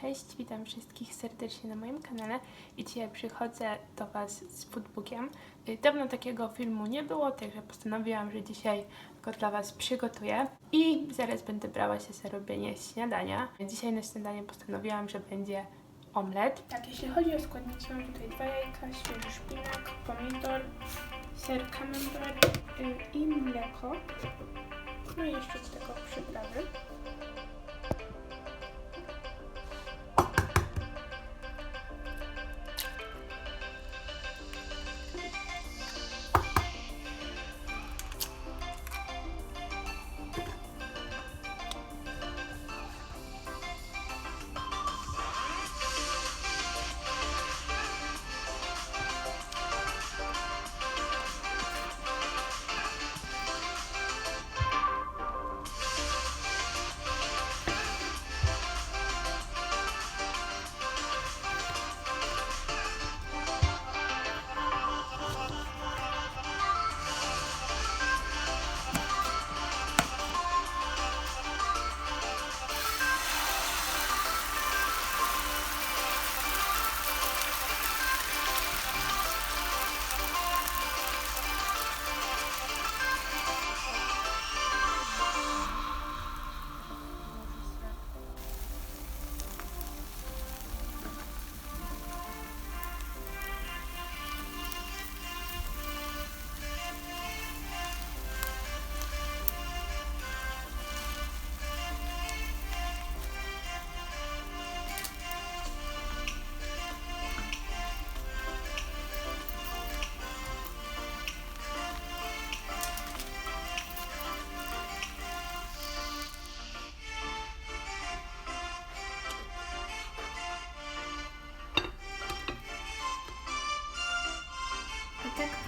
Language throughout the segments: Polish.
Cześć, witam wszystkich serdecznie na moim kanale i dzisiaj przychodzę do Was z foodbookiem. Y, Dawno takiego filmu nie było, także postanowiłam, że dzisiaj go dla Was przygotuję i zaraz będę brała się za robienie śniadania. Dzisiaj na śniadanie postanowiłam, że będzie omlet. Tak, jeśli chodzi o składniki, mam tutaj dwa jajka, świeży szpinak, pomidor, ser camembert y, i mleko. No i jeszcze do tego przyprawy.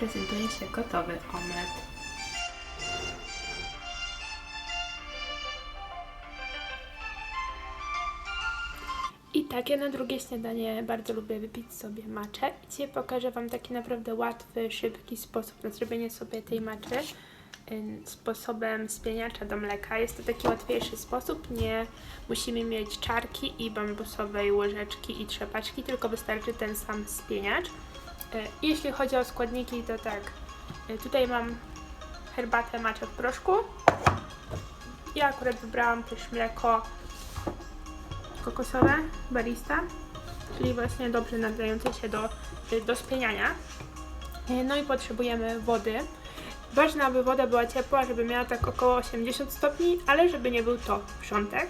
Prezentuje się gotowy omlet. I tak, ja na drugie śniadanie bardzo lubię wypić sobie maczę. I dzisiaj pokażę Wam taki naprawdę łatwy, szybki sposób na zrobienie sobie tej maczy sposobem spieniacza do mleka. Jest to taki łatwiejszy sposób, nie musimy mieć czarki i bambusowej łyżeczki i trzepaczki, tylko wystarczy ten sam spieniacz. E, Jeśli chodzi o składniki, to tak. e, Tutaj mam herbatę matcha w proszku. Ja akurat wybrałam też mleko kokosowe, barista, czyli właśnie dobrze nadające się do, e, do spieniania. No i potrzebujemy wody. Ważne, aby woda była ciepła, żeby miała tak około 80 stopni, ale żeby nie był to wrzątek.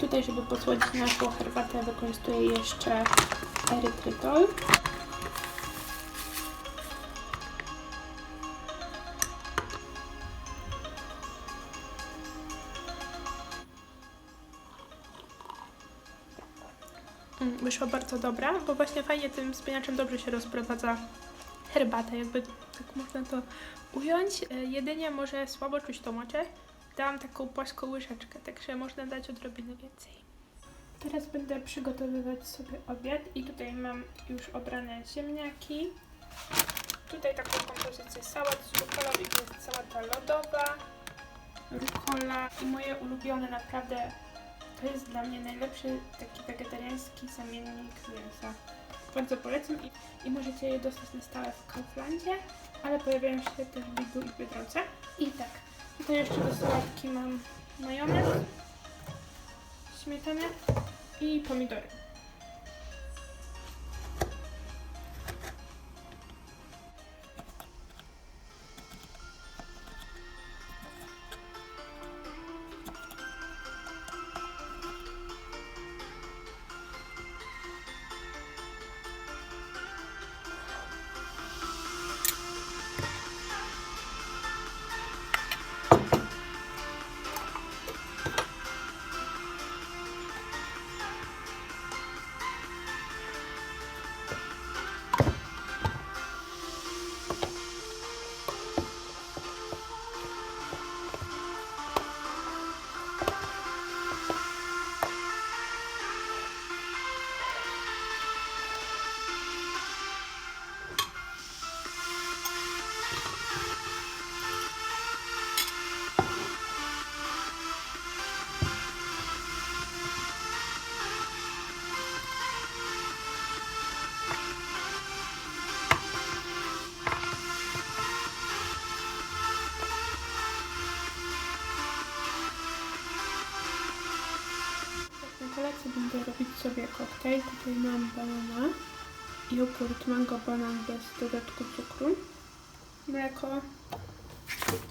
Tutaj, żeby posłodzić naszą herbatę, wykorzystuję jeszcze erytrytol. Mm, Wyszła bardzo dobra, bo właśnie fajnie tym spieniaczem dobrze się rozprowadza herbatę, jakby tak można to ująć. E, Jedynie może słabo czuć tą moczę. Dałam taką płaską łyżeczkę, także można dać odrobinę więcej. Teraz będę przygotowywać sobie obiad i tutaj mam już obrane ziemniaki. Tutaj taką kompozycję sałat z rukolą i to jest sałata lodowa, rukola i moje ulubione naprawdę to jest dla mnie najlepszy taki wegetariański zamiennik mięsa. Bardzo polecam i, i możecie je dostać na stałe w Kauflandzie, ale pojawiają się też w Lidlu i Biedronce. I tak, tutaj jeszcze do sałatki mam majonez, śmietanę i pomidory. Sobie koktajl. Tutaj mam banana, jogurt mango banan bez dodatku cukru, mleko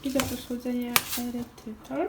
i do posłodzenia erytrytol.